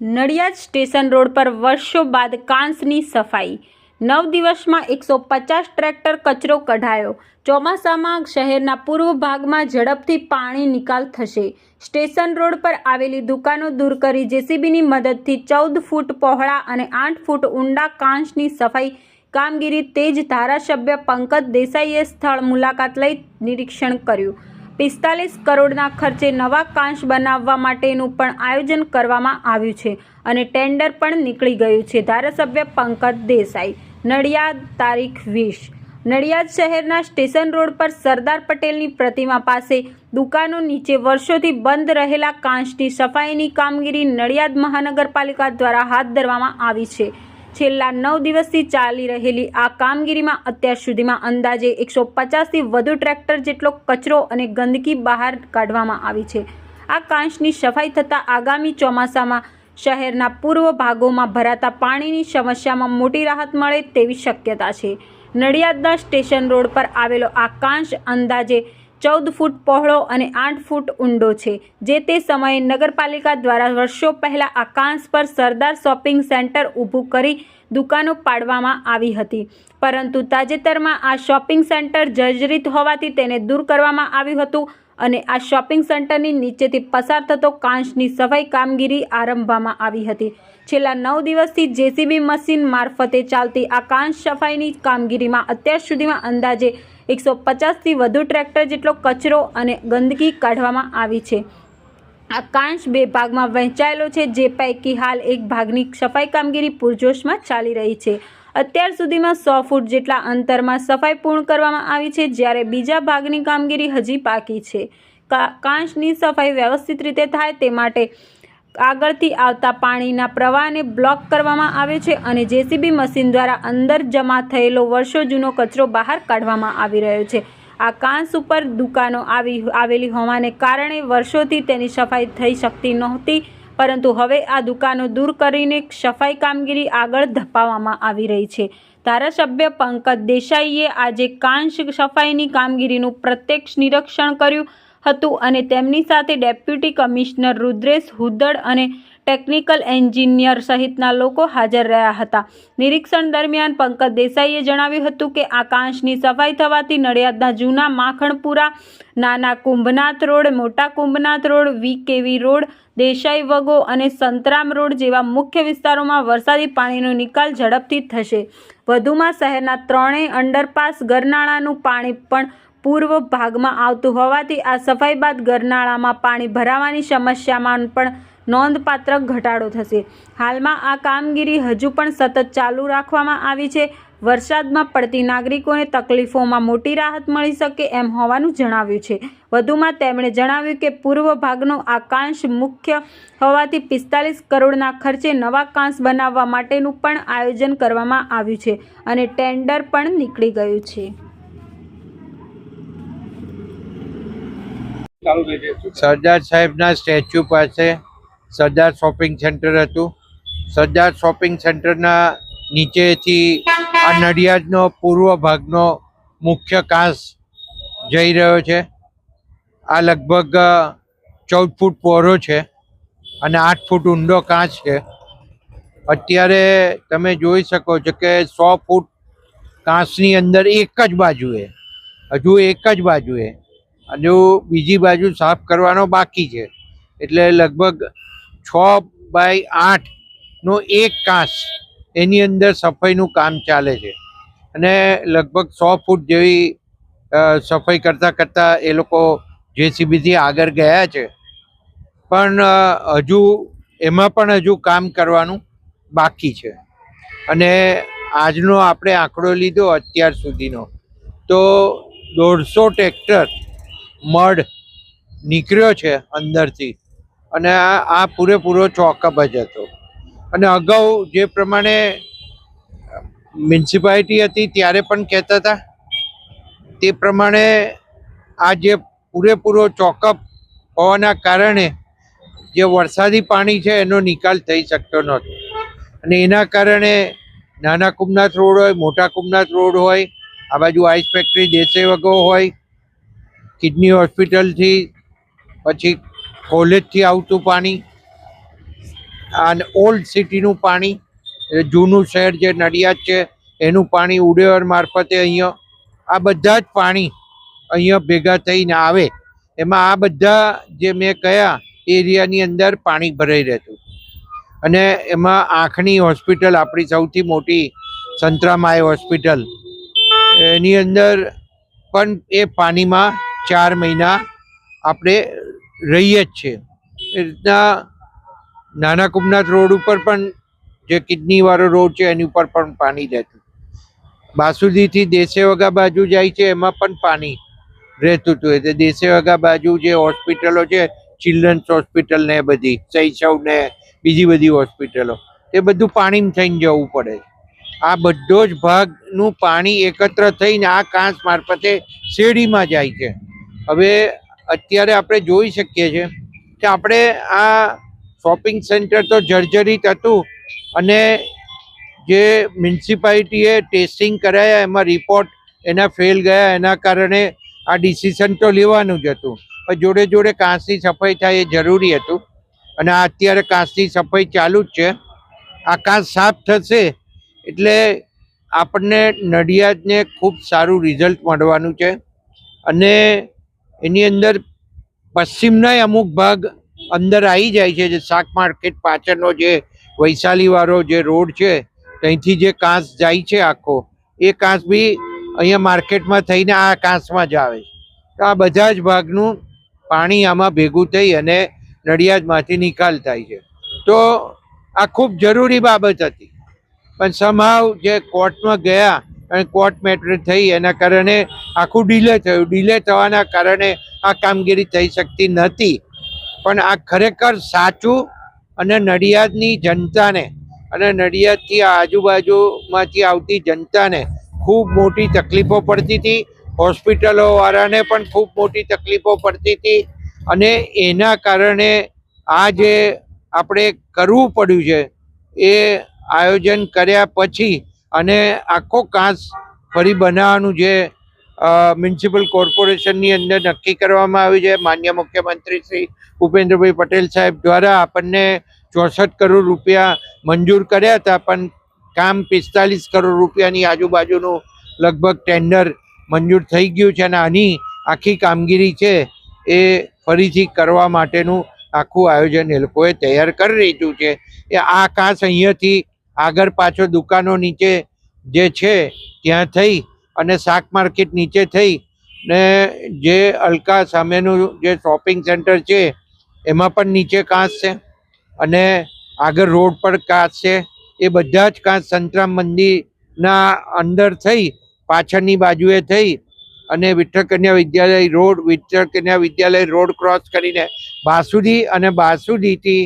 Nadiad station road પર વર્ષો બાદ કાંસની સફાઈ. નવ દિવસમાં એકસો પચાસ ટ્રેક્ટર કચરો કઢાયો. ચોમાસામાં શહેરના પૂર્વ ભાગમાં ઝડપથી પાણી નિકાલ થશે. સ્ટેશન રોડ પર આવેલી દુકાનો દૂર કરી જેસીબીની મદદથી ચૌદ ફૂટ પહોળા અને આઠ ફૂટ ઊંડા કાંસની સફાઈ કામગીરી તેજ ધારાસભ્ય પંકજ દેસાઈએ સ્થળ મુલાકાત લઈ નિરીક્ષણ કર્યું. પિસ્તાલીસ કરોડના ખર્ચે નવા કાંશ બનાવવા માટેનું પણ આયોજન કરવામાં આવ્યું છે અને ટેન્ડર પણ નીકળી ગયું છે. ધારાસભ્ય પંકજ દેસાઈ, નડિયાદ તારીખ વીસ. નડિયાદ શહેરના સ્ટેશન રોડ પર સરદાર પટેલની પ્રતિમા પાસે દુકાનો નીચે વર્ષોથી બંધ રહેલા કાંસની સફાઈની કામગીરી નડિયાદ મહાનગરપાલિકા દ્વારા હાથ ધરવામાં આવી છે. છેલ્લા નવ દિવસથી ચાલી રહેલી આ કામગીરીમાં અત્યાર સુધીમાં અંદાજે એકસો પચાસથી વધુ ટ્રેક્ટર જેટલો કચરો અને ગંદકી બહાર કાઢવામાં આવી છે. આ કાંસની સફાઈ થતાં આગામી ચોમાસામાં શહેરના પૂર્વ ભાગોમાં ભરાતા પાણીની સમસ્યામાં મોટી રાહત મળે તેવી શક્યતા છે. નડિયાદના સ્ટેશન રોડ પર આવેલો આ કાંસ અંદાજે ચૌદ ફૂટ પહોળો અને આઠ ફૂટ ઊંડો છે, જે તે સમયે નગરપાલિકા દ્વારા વર્ષો પહેલાં આ કાંસ પર સરદાર શોપિંગ સેન્ટર ઊભું કરી દુકાનો પાડવામાં આવી હતી. પરંતુ તાજેતરમાં આ શોપિંગ સેન્ટર જર્જરિત હોવાથી તેને દૂર કરવામાં આવ્યું હતું. અને આ શોપિંગ સેન્ટરની નીચેથી પસાર થતો કાંસની સફાઈ કામગીરી આરંભવામાં આવી હતી. છેલ્લા નવ દિવસથી જેસીબી મશીન મારફતે ચાલતી આ કાંસ સફાઈની કામગીરીમાં અત્યાર સુધીમાં અંદાજે એકસો પચાસથી વધુ ટ્રેક્ટર જેટલો કચરો અને ગંદકી કાઢવામાં આવી છે. આ કાંસ બે ભાગમાં વહેંચાયેલો છે, જે પૈકી હાલ એક ભાગની સફાઈ કામગીરી પૂરજોશમાં ચાલી રહી છે. અત્યાર સુધીમાં સો ફૂટ જેટલા અંતરમાં સફાઈ પૂર્ણ કરવામાં આવી છે, જ્યારે બીજા ભાગની કામગીરી હજી બાકી છે. કાંસની સફાઈ વ્યવસ્થિત રીતે થાય તે માટે આગળથી આવતા પાણીના પ્રવાહને બ્લોક કરવામાં આવે છે અને જેસીબી મશીન દ્વારા અંદર જમા થયેલો વર્ષો જૂનો કચરો બહાર કાઢવામાં આવી રહ્યો છે. આ કાંસ ઉપર દુકાનો આવી, આવેલી હોવાને કારણે વર્ષોથી તેની સફાઈ થઈ શકતી નહોતી. પરંતુ હવે આ દુકાનો દૂર કરીને સફાઈ કામગીરી આગળ ધપાવવામાં આવી રહી છે. ધારાસભ્ય પંકજ દેસાઈએ આજે કાંશ સફાઈની કામગીરીનું પ્રત્યક્ષ નિરીક્ષણ કર્યું હતું અને તેમની સાથે ડેપ્યુટી કમિશનર રુદ્રેશ હુદ્દડ અને ટેકનિકલ એન્જિનિયર સહિતના લોકો હાજર રહ્યા હતા. નિરીક્ષણ દરમિયાન પંકજ દેસાઈએ જણાવ્યું હતું કે, આ કાંસની સફાઈ થવાથી નડિયાદના જૂના માખણપુરા, નાના કુંભનાથ રોડ, મોટા Kumbhnath road VKV road, Desai વગો અને સંતરામ રોડ જેવા મુખ્ય વિસ્તારોમાં વરસાદી પાણીનો નિકાલ ઝડપથી થશે. વધુમાં શહેરના ત્રણેય અંડરપાસ ગરનાળાનું પાણી પણ પૂર્વ ભાગમાં આવતું હોવાથી આ સફાઈ બાદ ગરનાળામાં પાણી ભરાવાની સમસ્યામાં પણ નોંધપાત્ર ઘટાડો થશે. હાલમાં આ કામગીરી હજુ પણ સતત ચાલુ રાખવામાં આવી છે. વરસાદમાં પડતી નાગરિકોને તકલીફોમાં મોટી રાહત મળી શકે એમ હોવાનું જણાવ્યું છે. વધુમાં તેમણે જણાવ્યું કે પૂર્વ ભાગનો આ કાંસ મુખ્ય હોવાથી પિસ્તાલીસ કરોડના ખર્ચે નવા કાંસ બનાવવા માટેનું પણ આયોજન કરવામાં આવ્યું છે અને ટેન્ડર પણ નીકળી ગયું છે. સરદાર સાહેબના સ્ટેચ્યુ પાસે સરદાર શોપિંગ સેન્ટર હતું. સરદાર શોપિંગ સેન્ટરના નીચેથી આ નડિયાદનો પૂર્વ ભાગનો મુખ્ય કાંસ જઈ રહ્યો છે. આ લગભગ ચૌદ ફૂટ પહોળો છે અને આઠ ફૂટ ઊંડો કાંચ છે. અત્યારે તમે જોઈ શકો છો કે સો ફૂટ કાંસની અંદર એક જ બાજુએ, હજુ એક જ બાજુએ હજુ બીજી બાજુ સાફ કરવાનો બાકી છે. એટલે લગભગ છ બાય આઠનો એક કાંસ એની અંદર સફાઈનું કામ ચાલે છે. અને લગભગ સો ફૂટ જેવી સફાઈ કરતાં કરતાં એ લોકો જેસીબીથી આગળ ગયા છે. પણ હજુ, એમાં પણ હજુ કામ કરવાનું બાકી છે. અને આજનો આપણે આંકડો લીધો અત્યાર સુધીનો. તો દોઢસો ટ્રેક્ટર મડ નીકળ્યો છે અંદરથી. અને આ પૂરેપૂરો ચોકઅપ જ હતો. અને અગાઉ જે પ્રમાણે મ્યુનિસિપાલિટી હતી ત્યારે પણ કહેતા હતા, તે પ્રમાણે આ જે પૂરેપૂરો ચોકઅપ હોવાના કારણે જે વરસાદી પાણી છે એનો નિકાલ થઈ શકતો નહોતો. અને એના કારણે નાના કુમનાથ રોડ હોય, મોટા કુમનાથ રોડ હોય, આ બાજુ આઈસ ફેક્ટરી દેસે વગો હોય, કિડની હોસ્પિટલથી પછી કોલેજથી આવતું પાણી, અને ઓલ્ડ સિટીનું પાણી જૂનું શહેર જે નડિયાદ છે, એનું પાણી ઉડેવર મારફતે અહીંયા, આ બધા જ પાણી અહીંયા ભેગા થઈને આવે. એમાં આ બધા જે મેં કયા એરિયાની અંદર પાણી ભરાઈ રહેતું. અને એમાં આંખની હોસ્પિટલ આપણી સૌથી મોટી સંતરામાય હોસ્પિટલ. એની અંદર પણ એ પાણીમાં ચાર મહિના આપણે રહીએ જ છે. એ રીતના નાના કુમનાથ રોડ ઉપર પણ જે કિડનીવાળો રોડ છે, એની ઉપર પણ પાણી રહેતું. બાસુદીથી દેસેવગા બાજુ જાય છે, એમાં પણ પાણી રહેતું હતું. એટલે દેસેવગા બાજુ જે હોસ્પિટલો છે ચિલ્ડ્રન્સ હોસ્પિટલ ને બધી સૈસવ ને બીજી બધી હોસ્પિટલો એ બધું પાણીમાં થઈને જવું પડે. આ બધો જ ભાગનું પાણી એકત્ર થઈને આ કાંસ મારફતે શેરડીમાં જાય છે. હવે અત્યારે આપણે જોઈ શકીએ છીએ કે આપણે આ શોપિંગ સેન્ટર તો જર્જરિત હતું અને જે મ્યુનિસિપાલિટીએ ટેસ્ટિંગ કરાયા, એમાં રિપોર્ટ એના ફેલ ગયા, એના કારણે આ ડિસિઝન તો લેવાનું જ હતું. પણ જોડે જોડે કાંસની સફાઈ થાય એ જરૂરી હતું અને આ અત્યારે કાંસની સફાઈ ચાલુ જ છે. આ કાંસ સાફ થશે એટલે આપણને નડિયાદને ખૂબ સારું રિઝલ્ટ મળવાનું છે અને એની અંદર પશ્ચિમનાય અમુક ભાગ અંદર આવી જાય છે, જે શાક માર્કેટ પાછળનો જે વૈશાલીવાળો જે રોડ છે, ત્યાંથી જે કાંસ જાય છે આખો, એ કાંસ બી અહીંયા માર્કેટમાં થઈને આ કાંસમાં જ આવે તો આ બધા જ ભાગનું પાણી આમાં ભેગું થઈ અને નડિયાદમાંથી નિકાલ થાય છે. તો આ ખૂબ જરૂરી બાબત હતી. પણ સમાવ જે કોર્ટમાં ગયા કોર્ટ મેટર થઈ એના કારણે આખું ડીલે થયું. ડીલે થવાના કારણે આ કામગીરી થઈ શકતી નથી. પણ આ ખરેખર સાચું અને નડિયાદની જનતાને અને નડિયાદથી આજુબાજુમાંથી આવતી જનતાને ખૂબ મોટી તકલીફો પડતી હતી. હોસ્પિટલોવાળાને પણ ખૂબ મોટી તકલીફો પડતી હતી. અને એના કારણે આ જે આપણે કરવું પડ્યું છે એ આયોજન કર્યા પછી અને આખો કાંસ ફરી બનાવવાનું જે મ્યુનિસિપલ કોર્પોરેશનની અંદર નક્કી કરવામાં આવ્યું છે. માન્ય મુખ્યમંત્રી શ્રી ભૂપેન્દ્રભાઈ પટેલ સાહેબ દ્વારા આપણને ચોસઠ કરોડ રૂપિયા મંજૂર કર્યા હતા, પણ કામ પિસ્તાલીસ કરોડ રૂપિયાની આજુબાજુનું લગભગ ટેન્ડર મંજૂર થઈ ગયું છે અને આની આખી કામગીરી છે એ ફરીથી કરવા માટેનું આખું આયોજન એ લોકોએ તૈયાર કરી લીધું છે. એ આ કાંસ અહીંયાથી આગળ પાછળ દુકાનો નીચે જે છે, ત્યાં થઈ અને શાક માર્કેટ નીચે થઈ ને જે અલકા સામેનું જે શોપિંગ સેન્ટર છે, એમાં પણ નીચે કાંસ છે અને આગળ રોડ પર કાંસ છે. એ બધા જ કાંસ સંતરામ મંદિરના અંદર થઈ, પાછળની બાજુએ થઈ અને વિઠ્ઠલ કન્યા વિદ્યાલય રોડ વિઠ્ઠલ કન્યા વિદ્યાલય રોડ ક્રોસ કરીને બાસુદી અને બાસુદીથી